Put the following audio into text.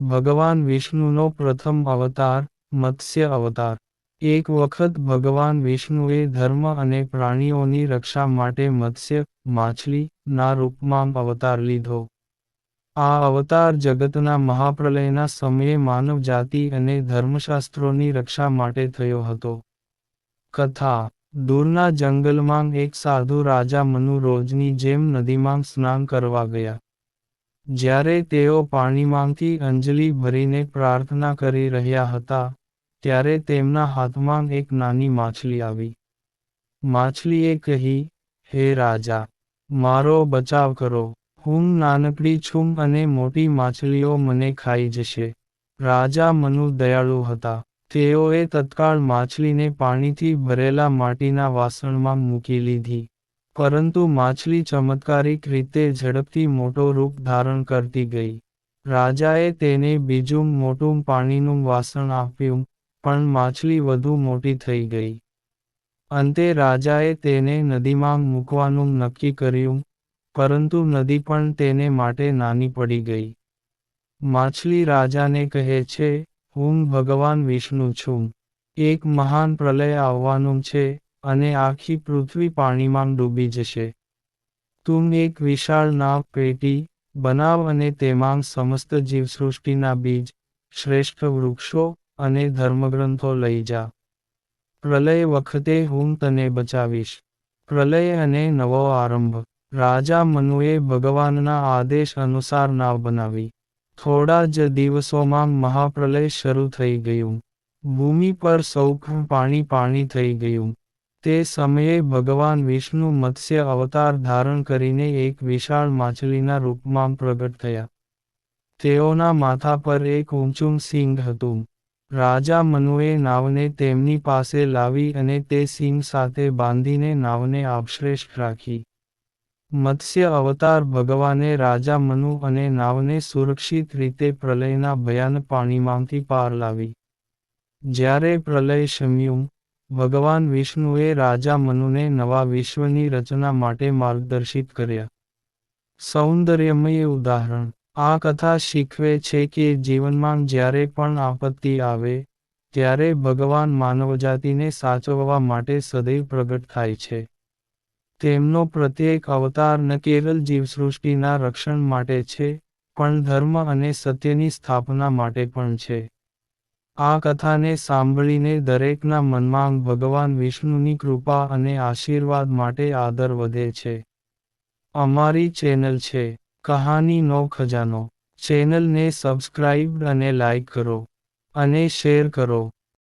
ભગવાન વિષ્ણુનો પ્રથમ અવતાર, મત્સ્ય અવતાર. એક વખત ભગવાન વિષ્ણુએ ધર્મ અને પ્રાણીઓની રક્ષા માટે મત્સ્ય, માછલી, ના રૂપમાં અવતાર લીધો. આ અવતાર જગતના મહાપ્રલયના સમયે માનવ જાતિ અને ધર્મશાસ્ત્રોની રક્ષા માટે થયો હતો. કથા. દૂરના જંગલમાં એક સાધુ રાજા મનુ રોજની જેમ નદીમાં સ્નાન કરવા ગયા. જ્યારે તેઓ પાણીમાંથી અંજલિ ભરીને પ્રાર્થના કરી રહ્યા હતા, ત્યારે તેમના હાથમાં એક નાની માછલી આવી. માછલીએ કહી, હે રાજા, મારો બચાવ કરો. હું નાનકડી છું અને મોટી માછલીઓ મને ખાઈ જશે. રાજા મનુ દયાળુ હતા. તેઓએ તત્કાળ માછલીને પાણીથી ભરેલા માટીના વાસણમાં મૂકી લીધી. પરંતુ માછલી ચમત્કારિક રીતે ઝડપથી મોટો રૂપ ધારણ કરતી ગઈ. રાજાએ તેને બીજું મોટું પાણીનું વાસણ આપ્યું, પણ માછલી વધુ મોટી થઈ ગઈ. અંતે રાજાએ તેને નદીમાં મૂકવાનું નક્કી કર્યું, પરંતુ નદી પણ તેને માટે નાની પડી ગઈ. માછલી રાજાને કહે છે, હું ભગવાન વિષ્ણુ છું. એક મહાન પ્રલય આવવાનું છે અને આખી પૃથ્વી પાણીમાં ડૂબી જશે. તું એક વિશાળ નાવ પેટી બનાવ અને તેમાં સમસ્ત જીવસૃષ્ટિના બીજ, શ્રેષ્ઠ વૃક્ષો અને ધર્મગ્રંથો લઈ જા. પ્રલય વખતે હું તને બચાવીશ. પ્રલય અને નવો આરંભ. રાજા મનુએ ભગવાનના આદેશ અનુસાર નાવ બનાવી. થોડા જ દિવસોમાં મહાપ્રલય શરૂ થઈ ગયું. ભૂમિ પર સૌખું પાણી પાણી થઈ ગયું. તે સમયે ભગવાન વિષ્ણુ મત્સ્ય અવતાર ધારણ કરીને એક વિશાળ માછલીના રૂપમાં પ્રગટ થયા. તેઓના માથા પર એક ઊંચું સિંગ હતું. રાજા મનુએ નાવને તેમની પાસે લાવી અને તે સિંગ સાથે બાંધીને નાવને આપશ્રેષ્ઠ રાખી. મત્સ્ય અવતાર ભગવાને રાજા મનુ અને નાવને સુરક્ષિત રીતે પ્રલયના ભયાન પાણીમાંથી પાર લાવી. જ્યારે પ્રલય શમ્યું ભગવાન વિષ્ણુએ રાજા મનુને નવા વિશ્વની રચના માટે માર્ગદર્શિત કર્યા. સૌંદર્યમય ઉદાહરણ. આ કથા શીખવે છે કે જીવનમાં જ્યારે પણ આપત્તિ આવે, ત્યારે ભગવાન માનવજાતિને સાચવવા માટે સદૈવ પ્રગટ થાય છે. તેમનો પ્રત્યેક અવતાર ન કેવલ જીવસૃષ્ટિના રક્ષણ માટે છે, પણ ધર્મ અને સત્યની સ્થાપના માટે પણ છે. આ કથાને સાંભળીને દરેકના મનમાં ભગવાન વિષ્ણુની કૃપા અને આશીર્વાદ માટે આદર વધે છે. અમારી ચેનલ છે કહાનીનો ખજાનો. ચેનલને સબસ્ક્રાઇબ અને લાઇક કરો. અને શેર કરો.